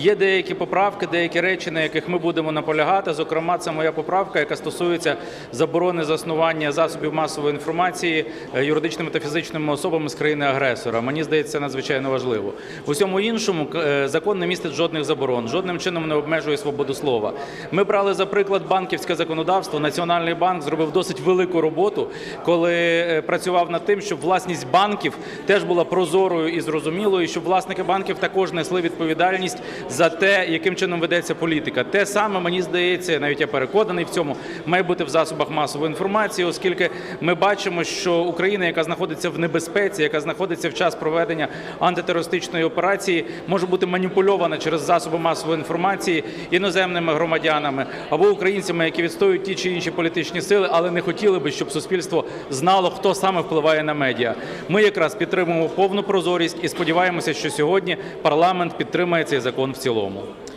Є деякі поправки, деякі речі, на яких ми будемо наполягати. Зокрема, це моя поправка, яка стосується заборони заснування засобів масової інформації е, юридичними та фізичними особами з країни-агресора. Мені здається, надзвичайно важливо. В усьому іншому е, закон не містить жодних заборон, жодним чином не обмежує свободу слова. Ми брали за приклад банківське законодавство. Національний банк зробив досить велику роботу, коли е, працював над тим, щоб власність банків теж була прозорою і зрозумілою, щоб власники банків також несли відповідальність за те, яким чином ведеться політика. Те саме мені здається, навіть я переконаний в цьому, має бути в засобах масової інформації, оскільки ми бачимо, що Україна, яка знаходиться в небезпеці, яка знаходиться в час проведення антитерористичної операції, може бути маніпульована через засоби масової інформації іноземними громадянами або українцями, які відстоюють ті чи інші політичні сили, але не хотіли би, щоб суспільство знало, хто саме впливає на медіа. Ми якраз підтримуємо повну прозорість і сподіваємося, що сьогодні парламент підтримає цей закон цілому.